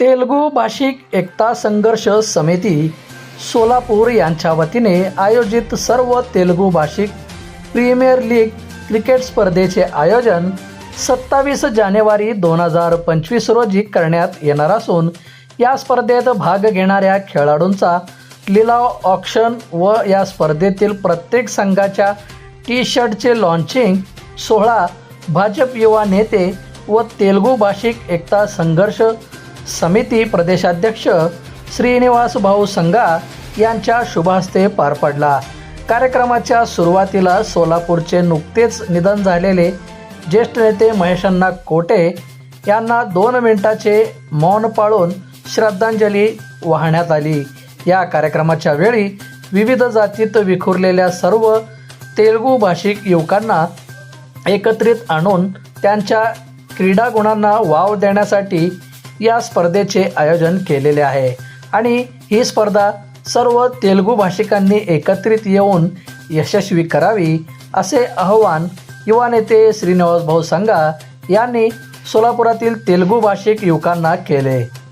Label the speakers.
Speaker 1: तेलुगू भाषिक एकता संघर्ष समिती सोलापूर यांच्या वतीने आयोजित सर्व तेलुगू भाषिक प्रीमियर लीग क्रिकेट स्पर्धेचे आयोजन सत्तावीस जानेवारी दोन हजार पंचवीस रोजी करण्यात येणार असून या स्पर्धेत भाग घेणाऱ्या खेळाडूंचा लिलाव ऑक्शन व या स्पर्धेतील प्रत्येक संघाच्या टी शर्टचे लॉन्चिंग सोहळा भाजप युवा नेते व तेलुगू भाषिक एकता संघर्ष समिती प्रदेशाध्यक्ष श्रीनिवास भाऊ संगा यांच्या शुभहस्ते पार पडला. कार्यक्रमाच्या सुरुवातीला सोलापूरचे नुकतेच निधन झालेले ज्येष्ठ नेते महेशांना कोटे यांना दोन मिनिटाचे मौन पाळून श्रद्धांजली वाहण्यात आली. या कार्यक्रमाच्या वेळी विविध जातीत विखुरलेल्या सर्व तेलुगू भाषिक युवकांना एकत्रित आणून त्यांच्या क्रीडा गुणांना वाव देण्यासाठी या स्पर्धेचे आयोजन केलेले आहे. आणि ही स्पर्धा सर्व तेलुगू भाषिकांनी एकत्रित येऊन यशस्वी करावी असे आवाहन युवा नेते श्रीनिवास भाऊ संगा यांनी सोलापुरातील तेलुगू भाषिक युवकांना केले.